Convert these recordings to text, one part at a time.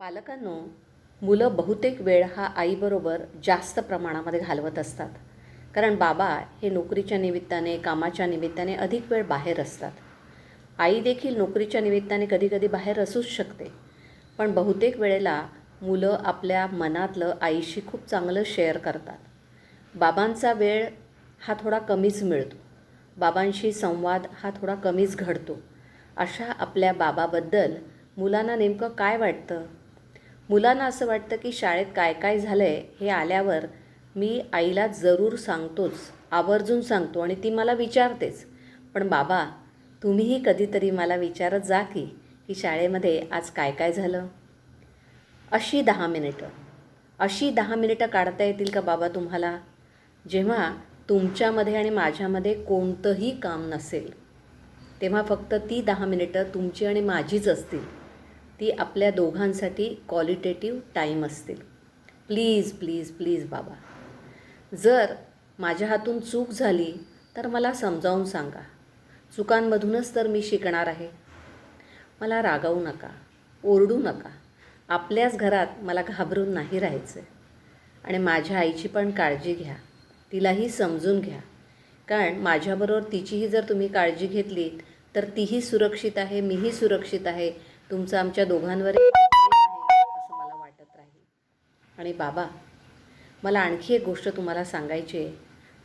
पालकांनो मुलं बहुतेक वेळ हा आईबरोबर जास्त प्रमाणामध्ये घालवत असतात. कारण बाबा हे नोकरीच्या निमित्ताने कामाच्या निमित्ताने अधिक वेळ बाहेर असतात. आई देखील नोकरीच्या निमित्ताने कधीकधी बाहेर असूच शकते. पण बहुतेक वेळेला मुलं आपल्या मनातलं आईशी खूप चांगलं शेअर करतात. बाबांचा वेळ हा थोडा कमीच मिळतो. बाबांशी संवाद हा थोडा कमीच घडतो. अशा आपल्या बाबाबद्दल मुलांना नेमकं काय वाटतं? मुलांना असं वाटतं की शाळेत काय काय झालं आहे हे आल्यावर मी आईला जरूर सांगतोच आवर्जून सांगतो आणि ती मला विचारतेच. पण बाबा तुम्हीही कधीतरी मला विचारत जा की की शाळेमध्ये आज काय काय झालं? अशी दहा मिनिटं. अशी दहा मिनिटं काढता येतील का बाबा तुम्हाला? जेव्हा तुमच्यामध्ये आणि माझ्यामध्ये कोणतंही काम नसेल तेव्हा फक्त ती दहा मिनिटं तुमची आणि माझीच असतील. ती आपल्या दोघांसाठी क्वालिटेटिव्ह टाईम असतील. प्लीज प्लीज प्लीज बाबा. जर माझ्या हातून चूक झाली तर मला समजावून सांगा. चुकांमधूनच तर मी शिकणार आहे. मला रागावू नका ओरडू नका. आपल्याच घरात मला घाबरून नाही राहायचं आणि माझ्या आईची पण काळजी घ्या. तिलाही समजून घ्या. कारण माझ्याबरोबर तिचीही जर तुम्ही काळजी घेतली तर तीही सुरक्षित आहे मीही सुरक्षित आहे. तुमचं आमच्या दोघांवर असं मला वाटत राहील. आणि बाबा मला आणखी एक गोष्ट तुम्हाला सांगायची आहे.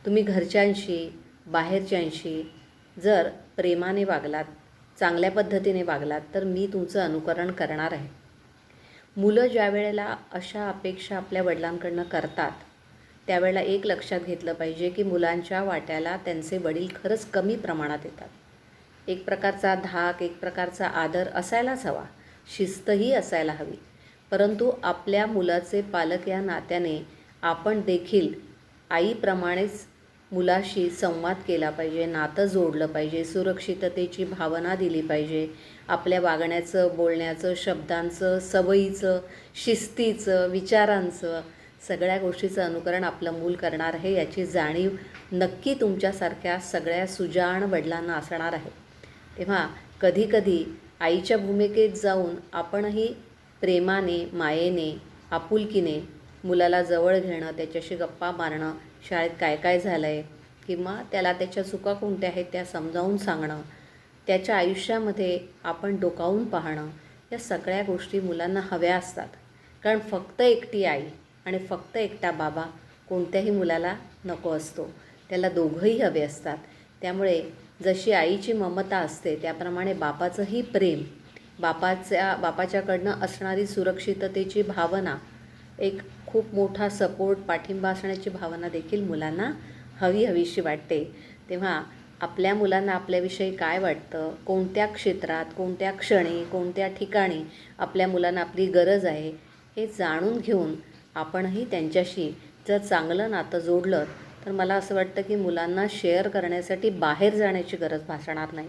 तुम्ही घरच्यांशी बाहेरच्यांशी जर प्रेमाने वागलात चांगल्या पद्धतीने वागलात तर मी तुमचं अनुकरण करणार आहे. मुलं ज्या वेळेला अशा अपेक्षा आपल्या वडिलांकडनं करतात त्यावेळेला एक लक्षात घेतलं पाहिजे की मुलांच्या वाट्याला त्यांचे वडील खरंच कमी प्रमाणात येतात. एक प्रकारचा धाक एक प्रकारचा आदर असायलाच हवा. शिस्तही असायला हवी. परंतु आपल्या मुलाचे पालक या नात्याने आपण देखील आईप्रमाणेच मुलाशी संवाद केला पाहिजे नातं जोडलं पाहिजे सुरक्षिततेची भावना दिली पाहिजे. आपल्या वागण्याचं बोलण्याचं शब्दांचं सवयीचं शिस्तीचं विचारांचं सगळ्या गोष्टीचं अनुकरण आपलं मूल करणार आहे याची जाणीव नक्की तुमच्यासारख्या सगळ्या सुजाण वडिलांना असणार आहे. तेव्हा कधीकधी आईच्या भूमिकेत जाऊन आपणही प्रेमाने मायेने आपुलकीने मुलाला जवळ घेणं त्याच्याशी गप्पा मारणं शाळेत काय काय झालं आहे किंवा त्याला त्याच्या चुका कोणत्या आहेत त्या समजावून सांगणं त्याच्या आयुष्यामध्ये आपण डोकावून पाहणं या सगळ्या गोष्टी मुलांना हव्या असतात. कारण फक्त एकटी आई आणि फक्त एकटा बाबा कोणत्याही मुलाला नको असतो. त्याला दोघंही हवे असतात. त्यामुळे जशी आईची ममता असते त्याप्रमाणे बापाचंही प्रेम बापाच्या बापाच्याकडनं असणारी सुरक्षिततेची भावना एक खूप मोठा सपोर्ट पाठिंबा असण्याची भावना देखील मुलांना हवी हवीशी वाटते. तेव्हा आपल्या मुलांना आपल्याविषयी काय वाटतं? कोणत्या क्षेत्रात कोणत्या क्षणी कोणत्या ठिकाणी आपल्या मुलांना आपली गरज आहे? हे जाणून घेऊन आपणही त्यांच्याशी जर चांगलं नातं जोडलं तर मला असं वाटतं की मुलांना शेअर करण्यासाठी बाहेर जाण्याची गरज भासणार नाही.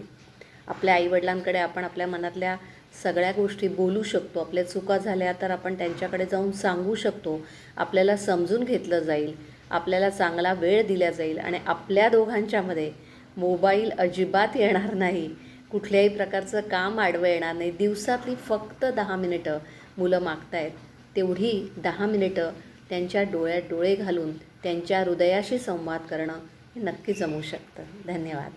आपल्या आईवडिलांकडे आपण आपल्या मनातल्या सगळ्या गोष्टी बोलू शकतो. आपल्या चुका झाल्या तर आपण त्यांच्याकडे जाऊन सांगू शकतो. आपल्याला समजून घेतलं जाईल. आपल्याला चांगला वेळ दिला जाईल. आणि आपल्या दोघांच्यामध्ये मोबाईल अजिबात येणार नाही. कुठल्याही प्रकारचं काम आडवं येणार नाही. दिवसातली फक्त दहा मिनिटं मुलं मागतायत. तेवढी दहा मिनिटं त्यांच्या डोळ्यात डोळे घालून त्यांच्या हृदयाशी संवाद करणं हे नक्की जमू शकतं. धन्यवाद.